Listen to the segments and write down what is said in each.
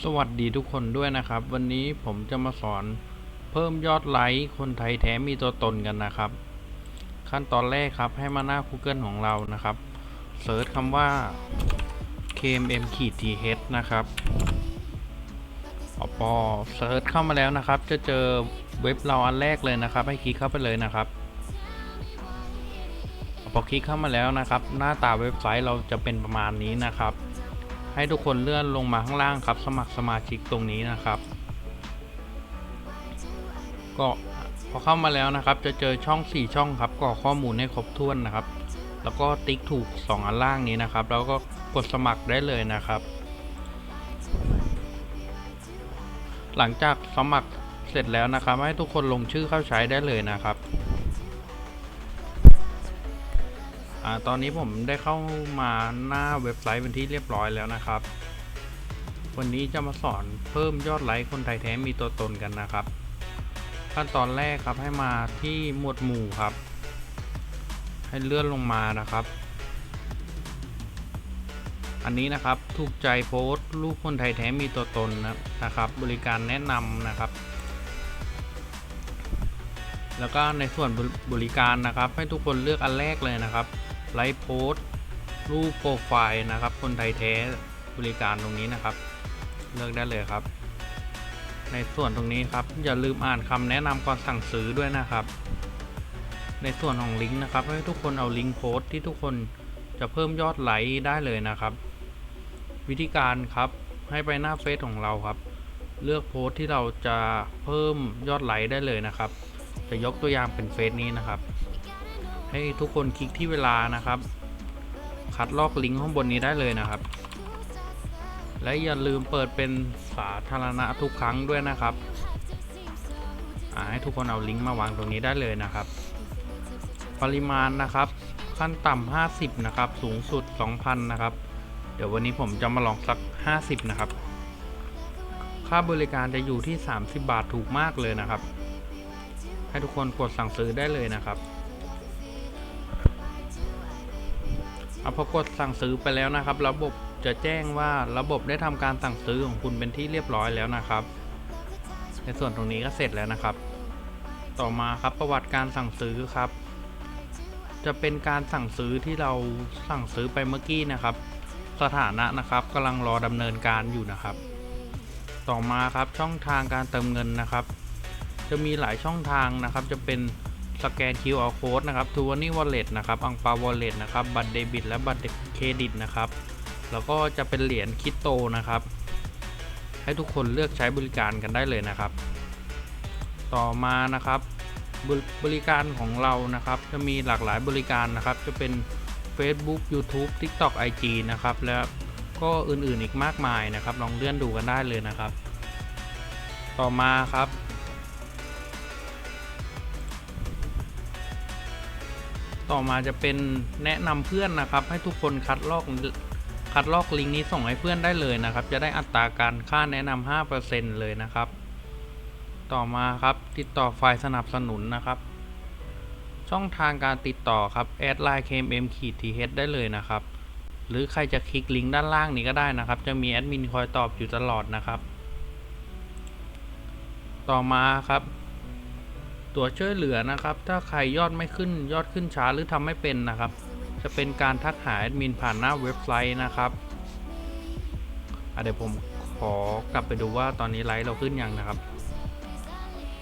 สวัสดีทุกคนด้วยนะครับ วันนี้ผมจะมาสอนเพิ่มยอดไลค์คนไทยแท้มีตัวตนกันนะครับ ขั้นตอนแรกครับให้มาหน้า Google ของเรานะครับเซิร์ชคำว่า kmm ขีด th นะครับอปอเซิร์ชเข้ามาแล้วนะครับ จะเจอเว็บเราอันแรกเลยนะครับ ให้คลิกเข้าไปเลยนะครับพอคลิกเข้ามาแล้วนะครับ หน้าตาเว็บไซต์เราจะเป็นประมาณนี้นะครับ ให้ทุกคนเลื่อนลงมาข้างล่างครับ สมัครสมาชิกตรงนี้นะครับ ก็พอเข้ามาแล้วนะครับ จะเจอช่อง 4 ช่องครับกรอกข้อมูลให้ครบถ้วนนะครับ แล้วก็ติ๊กถูก 2 อันล่างนี้นะครับ แล้วก็กดสมัครได้เลยนะครับ หลังจากสมัครเสร็จแล้วนะครับ ให้ทุกคนลงชื่อเข้าใช้ได้เลยนะครับ อตอนนี้ผมได้เข้ามาหน้าเว็บไซต์เป็นที่เรียบร้อยแล้วนะครับ วันนี้จะมาสอนเพิ่มยอดไลค์คนไทยแท้มีตัวตนกันนะครับ ขั้นตอนแรกครับให้มาที่หมวดหมู่ครับ ให้เลื่อนลงมานะครับ อันนี้นะครับถูกใจโพสต์รูปคนไทยแท้มีตัวตนนะนะครับ บริการแนะนำนะครับแล้วก็ในส่วนบริการนะครับ ให้ทุกคนเลือกอันแรกเลยนะครับ ไลฟ์โพสต์รูปโปรไฟล์นะครับ คนไทยแท้บริการตรงนี้นะครับ เลือกได้เลยครับ ในส่วนตรงนี้ครับ อย่าลืมอ่านคำแนะนำก่อนสั่งซื้อด้วยนะครับ ในส่วนของลิงก์นะครับ ให้ทุกคนเอาลิงก์โพสต์ที่ทุกคนจะเพิ่มยอดไลค์ได้เลยนะครับ วิธีการครับให้ไปหน้าเฟซของเราครับ เลือกโพสต์ที่เราจะเพิ่มยอดไลค์ได้เลยนะครับ จะยกตัวอย่างเป็นเฟซนี้นะครับ ให้ทุกคนคลิกที่เวลานะครับ คัดลอกลิงก์ข้างบนนี้ได้เลยนะครับ และอย่าลืมเปิดเป็นสาธารณะทุกครั้งด้วยนะครับให้ทุกคนเอาลิงก์มาวางตรงนี้ได้เลยนะครับ ปริมาณนะครับ ขั้นต่ำ50 นะครับ สูงสุด 2,000 นะครับ เดี๋ยววันนี้ผมจะมาลองสัก 50 นะครับ ค่าบริการจะอยู่ที่ 30 บาทถูกมากเลยนะครับ ให้ทุกคนกดสั่งซื้อได้เลยนะครับ อาพอกดสั่งซื้อไปแล้วนะครับ ระบบจะแจ้งว่าระบบได้ทำการสั่งซื้อของคุณเป็นที่เรียบร้อยแล้วนะครับ ในส่วนตรงนี้ก็เสร็จแล้วนะครับ ต่อมาครับประวัติการสั่งซื้อครับ จะเป็นการสั่งซื้อที่เราสั่งซื้อไปเมื่อกี้นะครับ สถานะนะครับกำลังรอดำเนินการอยู่นะครับ ต่อมาครับช่องทางการเติมเงินนะครับ จะมีหลายช่องทางนะครับ จะเป็น สแกน QR code นะครับทูวานี่วอลเล็ตนะครับอังปาวอลเล็ตนะครับบัตรเดบิต และบัตรเครดิตนะครับ แล้วก็จะเป็นเหรียญคริปโตนะครับ ให้ทุกคนเลือกใช้บริการกันได้เลยนะครับ ต่อมานะครับบริการของเรานะครับ จะมีหลากหลายบริการนะครับ จะเป็น Facebook YouTube TikTok IG นะครับ แล้วก็อื่นๆอีกมากมายนะครับ ลองเลื่อนดูกันได้เลยนะครับ ต่อมาครับ ต่อมาจะเป็นแนะนำเพื่อนนะครับ ให้ทุกคนคัดลอกคัดลอกลิงก์นี้ส่งให้เพื่อนได้เลยนะครับ จะได้อัตราการค่าแนะนำ5%เลยนะครับ ต่อมาครับติดต่อฝ่ายสนับสนุนนะครับ ช่องทางการติดต่อครับแอดไลน์ KMM ขีด TH ได้เลยนะครับ หรือใครจะคลิกลิงก์ด้านล่างนี้ก็ได้นะครับ จะมีแอดมินคอยตอบอยู่ตลอดนะครับ ต่อมาครับ ตัวช่วยเหลือนะครับ ถ้าใครยอดไม่ขึ้นยอดขึ้นช้าหรือทำไม่เป็นนะครับ จะเป็นการทักหาแอดมินผ่านหน้าเว็บไซต์นะครับเดี๋ยวผมขอกลับไปดูว่าตอนนี้ไลฟ์เราขึ้นยังนะครับ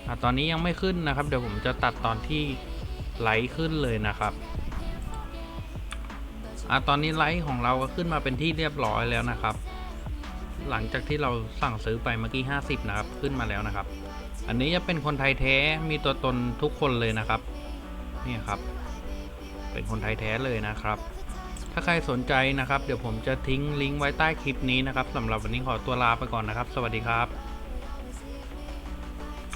อตอนนี้ยังไม่ขึ้นนะครับ เดี๋ยวผมจะตัดตอนที่ไลฟ์ขึ้นเลยนะครับอตอนนี้ไลฟ์ของเราก็ขึ้นมาเป็นที่เรียบร้อยแล้วนะครับ หลังจากที่เราสั่งซื้อไปเมื่อกี้ 50 นะครับ ขึ้นมาแล้วนะครับ อันนี้จะเป็นคนไทยแท้มีตัวตนทุกคนเลยนะครับ นี่ครับ เป็นคนไทยแท้เลยนะครับ ถ้าใครสนใจนะครับ เดี๋ยวผมจะทิ้งลิงก์ไว้ใต้คลิปนี้นะครับสำหรับวันนี้ขอตัวลาไปก่อนนะครับ สวัสดีครับ